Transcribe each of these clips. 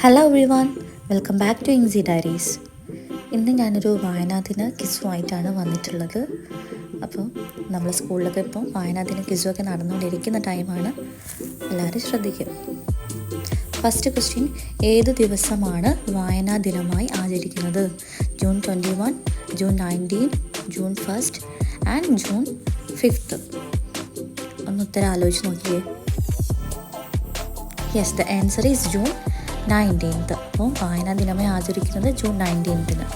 Hello everyone welcome back to ഇൻസി diaries ഇന്ന് ഞാനൊരു വായനാദിന കിസ്സുമായിട്ടാണ് വന്നിട്ടുള്ളത്. അപ്പോൾ നമ്മൾ സ്കൂളിലൊക്കെ ഇപ്പോൾ വായനാദിന കിസ്സുമൊക്കെ നടന്നുകൊണ്ടിരിക്കുന്ന ടൈമാണ്. എല്ലാവരും ശ്രദ്ധിക്കുക. ഫസ്റ്റ് ക്വസ്റ്റ്യൻ ഏത് ദിവസമാണ് വായനാ ദിനമായി ആചരിക്കുന്നത്? June twenty one June nineteen June first and June fifth ഒന്ന് ഉത്തരം ആലോചിച്ച് നോക്കിയേ. Yes the answer is June nineteenth. അപ്പോൾ വായനാ ദിനമായി ആചരിക്കുന്നത് ജൂൺ നയന്റീൻത്തിന്.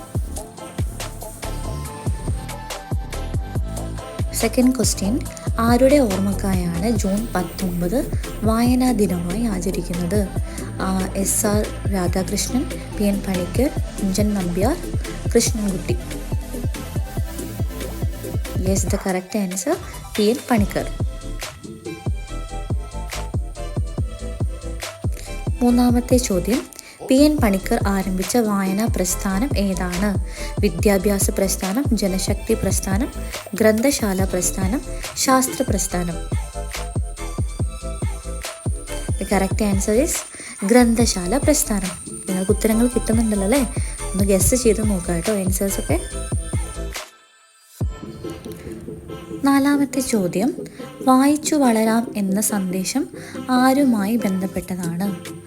സെക്കൻഡ് ക്വസ്റ്റ്യൻ ആരുടെ ഓർമ്മക്കായാണ് ജൂൺ പത്തൊമ്പത് വായനാ ദിനമായി ആചരിക്കുന്നത്? S R Radhakrishnan P N Panicker Kunchan Nambiar Krishnankutty. Yes the correct answer P N Panicker. മൂന്നാമത്തെ ചോദ്യം. പി എൻ പണിക്കർ ആരംഭിച്ച വായനാ പ്രസ്ഥാനം ഏതാണ്? വിദ്യാഭ്യാസ പ്രസ്ഥാനം ജനശക്തി പ്രസ്ഥാനം ഗ്രന്ഥശാല പ്രസ്ഥാനം ശാസ്ത്ര പ്രസ്ഥാനം. കറക്റ്റ് ആൻസർ ഈസ് ഗ്രന്ഥശാല പ്രസ്ഥാനം. നിങ്ങൾക്ക് ഉത്തരങ്ങൾ കിട്ടുന്നുണ്ടല്ലോ അല്ലേ? ഒന്ന് ഗസ് ചെയ്ത് നോക്കാം കേട്ടോ ആൻസേഴ്സ് ഒക്കെ. നാലാമത്തെ ചോദ്യം. വായിച്ചു വളരാം എന്ന സന്ദേശം ആരുമായി ബന്ധപ്പെട്ടതാണ്?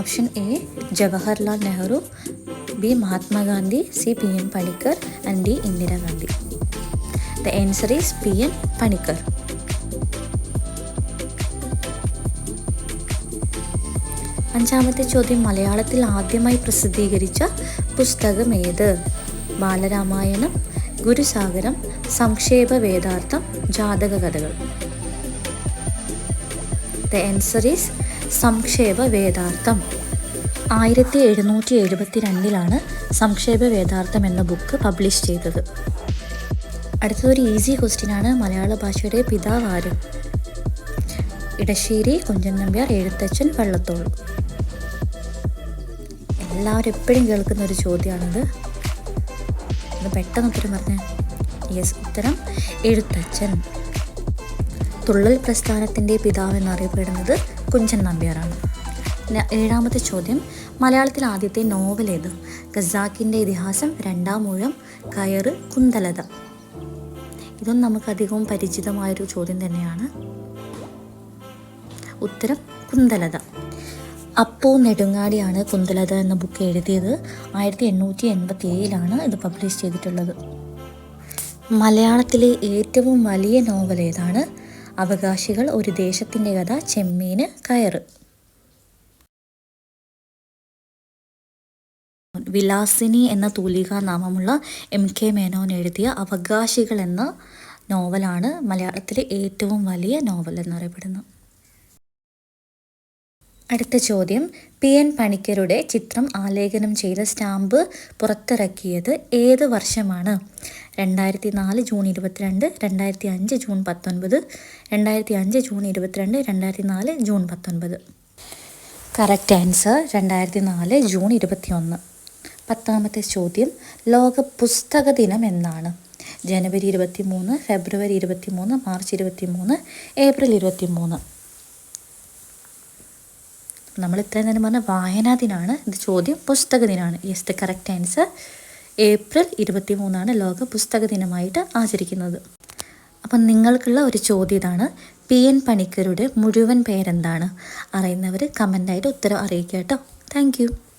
Option A Jawaharlal Nehru B Mahatma Gandhi C P N Panicker and D Indira Gandhi the answer is P N Panicker അഞ്ചാമത്തെ ചോദ്യം മലയാളത്തിൽ ആദ്യമായി പ്രസിദ്ധീകരിച്ച പുസ്തകം ഏത്? ബാലരാമായണം ഗുരുസാഗരം സംക്ഷേപ വേദാർത്ഥം ജാതക കഥകൾ. ദ ആൻസർ ഈസ് സംക്ഷേപ വേദാർത്ഥം. ആയിരത്തി എഴുന്നൂറ്റി എഴുപത്തി രണ്ടിലാണ് സംക്ഷേപ വേദാർത്ഥം എന്ന ബുക്ക് പബ്ലിഷ് ചെയ്തത്. അടുത്തതൊരു ഈസി ക്വസ്റ്റ്യനാണ് മലയാള ഭാഷയുടെ പിതാവ് ആര്? ഇടശ്ശേരി കുഞ്ചൻ നമ്പ്യാർ എഴുത്തച്ഛൻ വള്ളത്തോൾ. എല്ലാവരും എപ്പോഴും കേൾക്കുന്ന ഒരു ചോദ്യമാണിത്. ഒന്ന് പെട്ടെന്ന് ഉത്തരം പറഞ്ഞേ. യെസ് ഉത്തരം എഴുത്തച്ഛൻ. തുള്ളൽ പ്രസ്ഥാനത്തിന്റെ പിതാവ് എന്നറിയപ്പെടുന്നത് കുഞ്ചൻ നമ്പ്യാറാണ്. ഏഴാമത്തെ ചോദ്യം മലയാളത്തിൽ ആദ്യത്തെ നോവൽ ഏത്? ഖസാക്കിന്റെ ഇതിഹാസം രണ്ടാം മൂഴം കയറ് കുന്തലത. ഇതൊന്നും നമുക്ക് അധികവും പരിചിതമായൊരു ചോദ്യം തന്നെയാണ്. ഉത്തരം കുന്തലത. അപ്പോ നെടുങ്ങാടിയാണ് കുന്തലത എന്ന ബുക്ക് എഴുതിയത്. ആയിരത്തി എണ്ണൂറ്റി എൺപത്തി ഏഴിലാണ് ഇത് പബ്ലിഷ് ചെയ്തിട്ടുള്ളത്. മലയാളത്തിലെ ഏറ്റവും വലിയ നോവൽ ഏതാണ്? അവകാശികൾ ഒരു ദേശത്തിന്റെ കഥ ചെമ്മീന് കയറ് വിലാസിനി എന്ന തൂലികാ നാമമുള്ള എം കെ മേനോൻ എഴുതിയ അവകാശികൾ എന്ന നോവലാണ് മലയാളത്തിലെ ഏറ്റവും വലിയ നോവൽ എന്നറിയപ്പെടുന്നത് അടുത്ത ചോദ്യം. പി. എൻ. പണിക്കരുടെ ചിത്രം ആലേഖനം ചെയ്ത സ്റ്റാമ്പ് പുറത്തിറക്കിയത് ഏത് വർഷമാണ്? രണ്ടായിരത്തി നാല് ജൂൺ ഇരുപത്തിരണ്ട് രണ്ടായിരത്തി അഞ്ച് ജൂൺ പത്തൊൻപത് രണ്ടായിരത്തി അഞ്ച് ജൂൺ ഇരുപത്തിരണ്ട് രണ്ടായിരത്തി നാല് ജൂൺ പത്തൊൻപത്. കറക്റ്റ് ആൻസർ രണ്ടായിരത്തി നാല് ജൂൺ ഇരുപത്തിയൊന്ന്. പത്താമത്തെ ചോദ്യം. ലോക പുസ്തക ദിനം എന്നാണ്. ജനുവരി ഇരുപത്തി മൂന്ന് ഫെബ്രുവരി ഇരുപത്തി മൂന്ന് മാർച്ച് ഇരുപത്തി മൂന്ന് ഏപ്രിൽ ഇരുപത്തി മൂന്ന് നമ്മൾ ഇത്രയും നേരം പറഞ്ഞ വായനാ ദിനമാണ് ഇത് ചോദ്യം പുസ്തക ദിനമാണ് yes the correct answer April ഇരുപത്തി മൂന്നാണ് ലോക പുസ്തക ദിനമായിട്ട് ആചരിക്കുന്നത്. അപ്പം നിങ്ങൾക്കുള്ള ഒരു ചോദ്യം ഇതാണ്. പി എൻ പണിക്കരുടെ മുഴുവൻ പേരെന്താണ്? അറിയുന്നവർ കമന്റായിട്ട് ഉത്തരം അറിയിക്കുക കേട്ടോ. താങ്ക്